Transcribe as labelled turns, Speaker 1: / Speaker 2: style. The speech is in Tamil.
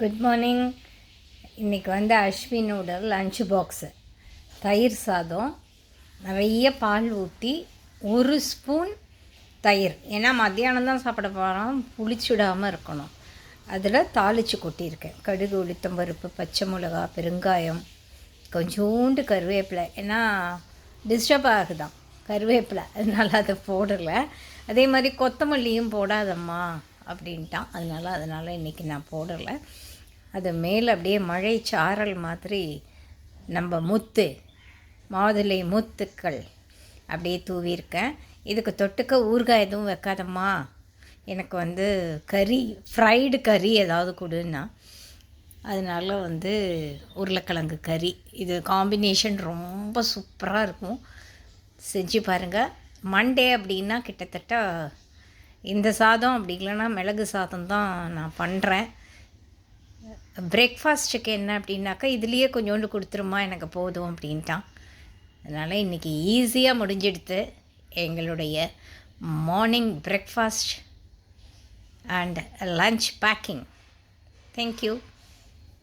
Speaker 1: குட் மார்னிங் இன்றைக்கி வந்து அஸ்வினோட லஞ்ச் பாக்ஸு தயிர் சாதம் நிறைய பால் ஊற்றி ஒரு ஸ்பூன் தயிர். ஏன்னா மத்தியானம் தான் சாப்பிட போகிறோம் புளிச்சுடாமல் இருக்கணும். அதில் தாளித்து கொட்டியிருக்கேன். கடுகு உளுத்தம் பருப்பு பச்சை மிளகா பெருங்காயம் கொஞ்சோண்டு கருவேப்பிலை. ஏன்னா டிஸ்டர்ப் ஆகுதான் கருவேப்பிலை. அதனால் அதை போடலை. அதே மாதிரி கொத்தமல்லியும் போடாதம்மா. அப்படின்ட்டான். அதனால் அதனால் இன்றைக்கி நான் போடலை. அது மேலே அப்படியே மழை சாரல் மாதிரி நம்ம முத்து மாதுளை முத்துக்கள் அப்படியே தூவியிருக்கேன். இதுக்கு தொட்டுக்க ஊறுகாய் எதுவும் வைக்காதம்மா. எனக்கு வந்து கறி ஃப்ரைடு கறி ஏதாவது கொடுன்னா. அதனால் வந்து உருளைக்கிழங்கு கறி. இது காம்பினேஷன் ரொம்ப சூப்பராக இருக்கும். செஞ்சு பாருங்கள் மண்டே அப்படின்னா கிட்டத்தட்ட இந்த சாதம் அப்படி இல்லைன்னா மிளகு சாதம் தான் நான் பண்ணுறேன் பிரேக்ஃபாஸ்ட்டுக்கு என்ன அப்படின்னாக்கா இதுலேயே கொஞ்சோண்டு கொடுத்துருமா எனக்கு போதும் அப்படின்ட்டான். அதனால் இன்றைக்கி ஈஸியாக முடிஞ்செடுத்து எங்களுடைய morning breakfast and lunch packing thank you